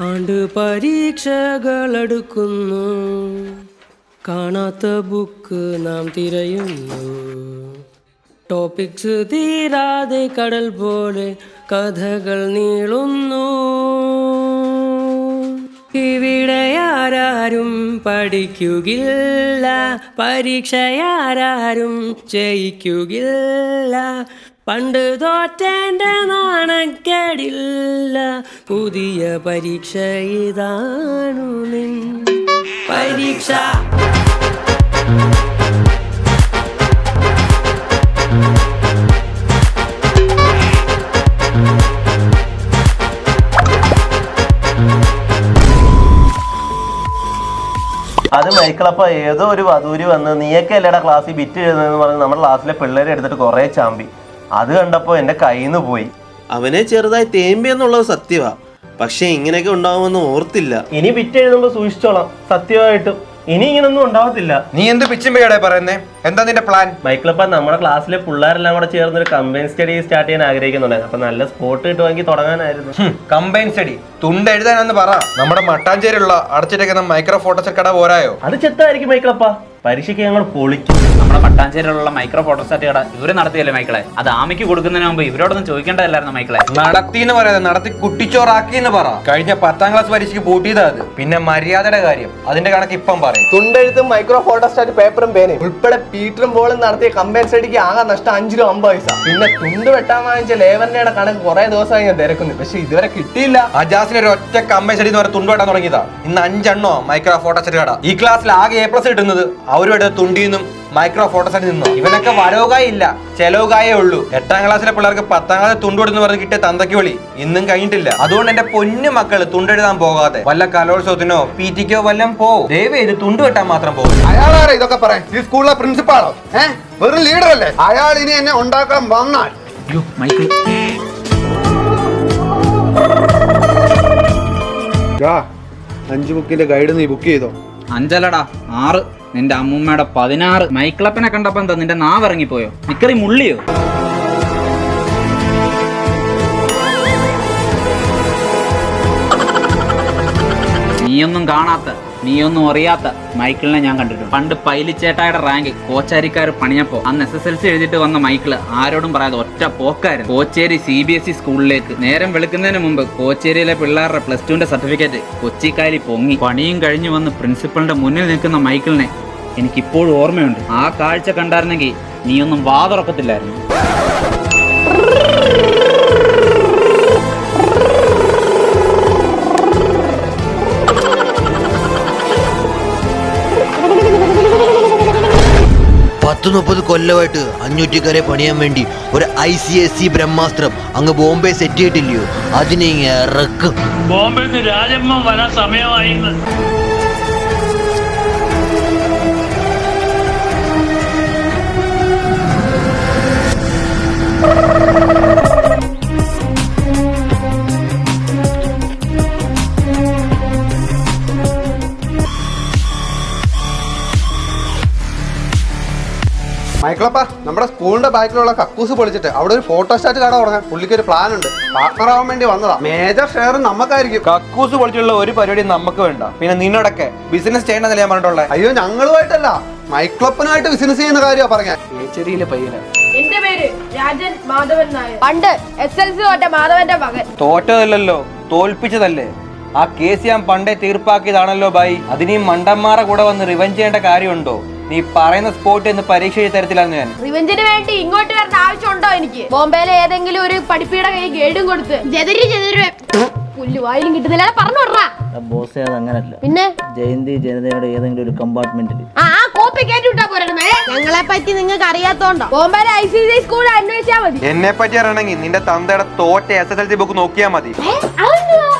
ആണ്ട് പരീക്ഷകളടുക്കുന്നു. കാണാത്ത ബുക്ക് നാം തിരയുന്നു. ടോപ്പിക്സ് തീരാതെ കടൽ പോലെ കഥകൾ നീളുന്നു. ഇവിടെ ആരാരും പഠിക്കുകില്ല പരീക്ഷയാരാരും ജയിക്കുകില്ല പണ്ട് തോറ്റേന്റെ നാണക്കേടില്ല. പുതിയ പരീക്ഷ ഇതാണു നിൻ പരീക്ഷ. അത് മൈക്കിളപ്പ ഏതോ ഒരു വധൂരി വന്ന് നീയൊക്കെ അല്ലേടാ ക്ലാസ്സിൽ ബിറ്റ് എഴുതുന്നതെന്ന് പറഞ്ഞ് നമ്മുടെ ക്ലാസ്സിലെ പിള്ളേരെ എടുത്തിട്ട് കുറേ ചാമ്പി. അത് കണ്ടപ്പോൾ എന്റെ കയ്യിൽ നിന്ന് പോയി. അവനെ ചെറുതായി തേമ്പി എന്നുള്ളത് സത്യമാ പക്ഷെ ഇങ്ങനെയൊക്കെ ഉണ്ടാവുമെന്ന് ഓർത്തില്ല. ഇനി പിറ്റെഴുതുമ്പോ എഴുതുമ്പോൾ സൂക്ഷിച്ചോളാം. സത്യമായിട്ടും ഇനി ഇങ്ങനൊന്നും ഉണ്ടാവത്തില്ല. നീ എന്ത് പിച്ചുമ്പയാടേ പറയുന്നേ? എന്താ നിന്റെ പ്ലാൻ മൈക്കിളപ്പ നമ്മുടെ ക്ലാസ്സിലെ പിള്ളേരെല്ലാം കൂടെ ചേർന്ന് ഒരു കമ്പൈൻ സ്റ്റഡി സ്റ്റാർട്ട് ചെയ്യാൻ ആഗ്രഹിക്കുന്നുണ്ടായിരുന്നു അപ്പൊ നല്ല സ്പോട്ട് കിട്ടുമെങ്കിൽ തുടങ്ങാനായിരുന്നു. കമ്പൈൻ സ്റ്റഡി തുണ്ട് എഴുതാനെന്ന് പറ. നമ്മുടെ മട്ടാഞ്ചേരിയുള്ള അടച്ചിട്ടേക്കുന്ന മൈക്രോ ഫോട്ടോസ് കട പോരായോ? അത് ചെത്തായിരിക്കും മൈക്കിളപ്പ പരീക്ഷയ്ക്ക് ഞങ്ങൾ പൊളിക്കും നമ്മുടെ പട്ടാഞ്ചേരിയിലുള്ള മൈക്രോ ഫോട്ടോസ്റ്റാറ്റ് കട ഇവർ നടത്തിയല്ലേ മൈക്കിളെ? അത് ആമയ്ക്ക് കൊടുക്കുന്നതിന് മുമ്പ് ഇവരോടൊന്നും ചോദിക്കേണ്ടതല്ലായിരുന്നു മൈക്കിളെ. നടത്തി എന്ന് പറയാതെ നടത്തി കുട്ടിച്ചോറാക്കി എന്ന് പറ. കഴിഞ്ഞ പത്താം ക്ലാസ് പരീക്ഷയ്ക്ക് പൂട്ടിയതാ അത്. പിന്നെ മര്യാദയുടെ കാര്യം. അതിന്റെ കണക്ക് ഇപ്പം പറയും. തുണ്ടെഴുത്തും മൈക്രോ ഫോട്ടോസ്റ്റാറ്റ് പേപ്പറും പേനയും. ഉൾപ്പെടെ പീറ്ററും ബോളും നടത്തിയ കമ്പൈൻ സ്റ്റഡിക്ക് ആകെ നഷ്ടം അഞ്ചു രൂപ അമ്പത് പൈസ. പിന്നെ തുണ്ട് വെട്ടാൻ വാങ്ങിച്ച ലേവറിന്റെ കണക്ക് കുറെ ദിവസമായി ഞാൻ തിരക്കുന്നു. പക്ഷെ ഇതുവരെ കിട്ടിയില്ല. അജാസിന് ഒരു ഒറ്റ കമ്പൈൻ സ്റ്റഡി എന്ന് പറഞ്ഞ തുണ്ട് വെട്ടാൻ തുടങ്ങിയതാ. ഇന്ന് അഞ്ചെണ്ണോ മൈക്രോ ഫോട്ടോസ്റ്റാറ്റ് കട. ഈ ക്ലാസ്സിൽ ആകെ എ പ്ലസ് കിട്ടുന്നത് അവരും എടുത്ത തുണ്ടിന്നും മൈക്രോ ഫോട്ടോസ് നിന്നും. ഇവനൊക്കെ വരവുകായ ഇല്ല. ചെലവുകായേ ഉള്ളൂ. എട്ടാം ക്ലാസ്സിലെ പിള്ളേർക്ക് പത്താം ക്ലാസ് തുണ്ടുകൊടുന്ന് പറഞ്ഞ് കിട്ടിയ തന്തയ്ക്ക് വിളി. ഇന്നും കഴിഞ്ഞിട്ടില്ല. അതുകൊണ്ട് എന്റെ പൊന്നു മക്കൾ തുണ്ടെഴുതാൻ പോകാതെ. വല്ല കലോത്സവത്തിനോ പി ടിക്കോ വല്ലം പോ. ദയവ് ഇത് തുണ്ട് വെട്ടാൻ മാത്രം പോകും അയാളാരാ ഇതൊക്കെ പറയാം ഈ സ്കൂളിലെ പ്രിൻസിപ്പാളോ ഏഹ് വെറും ലീഡർ അല്ലേ? അയാൾ ഇനി എന്നെ ഉണ്ടാക്കാൻ വന്നാൽ. അയ്യോ മൈക്കിൾ. അഞ്ചു ബുക്കിന്റെ ഗൈഡ് നീ ബുക്ക് ചെയ്തോ? അഞ്ചലടാ ആറ്. നിന്റെ അമ്മൂമ്മയുടെ പതിനാറ്. മൈക്കിളപ്പനെ കണ്ടപ്പോ എന്താ നിന്റെ നാവ് ഇറങ്ങിപ്പോയോ? നിക്കറി മുള്ളിയോ നീയൊന്നും കാണാത്ത നീയൊന്നും അറിയാത്ത മൈക്കിളിനെ ഞാൻ കണ്ടിട്ടുണ്ട്. പണ്ട് പൈലിച്ചേട്ടായുടെ റാങ്ക് കോച്ചാരിക്കാർ പണിയപ്പോ അന്ന് എസ് എസ് എൽ സി എഴുതിയിട്ട് വന്ന മൈക്കിൾ ആരോടും പറയാതെ ഒറ്റ പോക്കായിരുന്നു. Kocheri C B S E സ്കൂളിലേക്ക് നേരം വെളുക്കുന്നതിന് മുമ്പ് കോച്ചേരിയിലെ പിള്ളേരുടെ പ്ലസ് ടുവിന്റെ സർട്ടിഫിക്കറ്റ് കൊച്ചിക്കാലി പൊങ്ങി. പണിയും കഴിഞ്ഞു വന്ന് പ്രിൻസിപ്പളിന്റെ മുന്നിൽ നിൽക്കുന്ന മൈക്കിളിനെ എനിക്കിപ്പോഴും ഓർമ്മയുണ്ട്. ആ കാഴ്ച കണ്ടായിരുന്നെങ്കിൽ നീയൊന്നും വാ പത്ത് മുപ്പത് കൊല്ലമായിട്ട് അഞ്ഞൂറ്റിക്കരെ പണിയാൻ വേണ്ടി ഒരു ഐ സി എസ് സി ബ്രഹ്മാസ്ത്രം അങ്ങ് ബോംബെ സെറ്റ് ചെയ്തിട്ടില്ലയോ? അതിനെ ഇറക്കും. ബോംബെ രാജമ്മ വരാൻ സമയമായി മൈക്കിളപ്പ നമ്മുടെ സ്കൂളിന്റെ ബാക്കിലുള്ള കക്കൂസ് പൊളിച്ചിട്ട് അവിടെ ഒരു ഫോട്ടോസ്റ്റാറ്റ് കട തുടങ്ങാൻ പുള്ളിക്ക് ഒരു പ്ലാൻ ഉണ്ട്. പാർട്ണർ ആവാൻ വേണ്ടി വന്നതാ. മേജർ ഷെയർ നമുക്കായിരിക്കും. കക്കൂസ് പൊളിച്ചുള്ള ഒരു പരിപാടി നമുക്ക് വേണ്ട. പിന്നെ നിന്നോടൊക്കെ ബിസിനസ് ചെയ്യണമെന്നല്ലേ ഞാൻ പറഞ്ഞിട്ടുള്ളത് അയ്യോ ഞങ്ങളുമായിട്ടല്ല. മൈക്ലപ്പനുമായിട്ട് ബിസിനസ് ചെയ്യുന്ന കാര്യമാണ് പറഞ്ഞ. എന്റെ പേര് രാജൻ മാധവൻ നായർ. പണ്ട് എസ് എൽ സി തോറ്റ മാധവന്റെ മകൻ. തോറ്റതല്ലല്ലോ തോൽപ്പിച്ചതല്ലേ? ആ കേസ് ഞാൻ പണ്ടേ തീർപ്പാക്കിയതാണല്ലോ ബായി അതിനീ മണ്ടന്മാരെ കൂടെ വന്ന് റിവഞ്ച് ചെയ്യേണ്ട കാര്യമുണ്ടോ? നീ പറയുന്ന സ്പോട്ട് എന്ന് പരീക്ഷ എഴുതി തരത്തില്ലാന്ന് ഞാൻ. റിവെഞ്ചിന് വേണ്ടി ഇങ്ങോട്ട് വരേണ്ട ആവശ്യമുണ്ടോ എനിക്ക്? ബോംബെയിലെ ഏതെങ്കിലും ഒരു പഠിപ്പിയുടെ കൈ ഗേഡും കൊടുത്ത്. ജതിരി ജതിരി പുല്ല് വായിലും കിട്ടുന്നില്ല. എടാ, പറഞ്ഞു വിടറാ. ബോസേ അത് അങ്ങനല്ല. പിന്നെ? ജയന്തി ജനതയുടെ ഏതെങ്കിലും ഒരു കമ്പാർട്ട്മെന്റിൽ ആ ആ കോപ്പി പോരണേ ഞങ്ങളെ പറ്റി നിങ്ങൾക്ക് അറിയാത്തോണ്ടോ? ബോംബെയിലെ ഐ സി സി സ്കൂൾ അന്വേഷിച്ചാ മതി. എന്നെ പറ്റി അറിയണമെങ്കിൽ നിന്റെ തന്തയുടെ തോറ്റ S S L C book നോക്കിയാ മതി?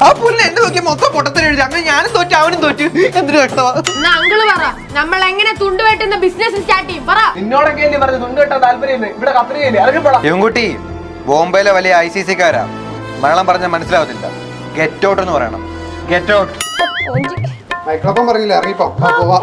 ആ പുല്ല് എന്നെ നോക്കി മൊത്തം പൊട്ടത്തിന് എഴുതി. അങ്ങനെ ഞാനും തോറ്റു അവനും തോറ്റു. എന്തൊരു കഷ്ടമാ എന്നാ അങ്കിൾ പറ നമ്മൾ എങ്ങനെ തുണ്ട് വെട്ടുന്ന ബിസിനസ് സ്റ്റാർട്ട് ചെയ്യും പറ. നിന്നോടൊക്കെ അല്ലേ പറഞ്ഞു തുണ്ട് കിട്ടാൻ താല്പര്യം ഇവിടെ കത്രികയില്ലേ യുവൻകുട്ടി ബോംബെയിലെ വലിയ ഐ സി സിക്കാരാ. മലയാളം പറഞ്ഞ മനസ്സിലാവത്തില്ല. ഗെറ്റ് ഔട്ട് എന്ന് പറയണം. ഗെറ്റ് ഔട്ട് മൈക്രോഫോൺ പറഞ്ഞില്ല? ഇറങ്ങിപ്പോ. പോവാ.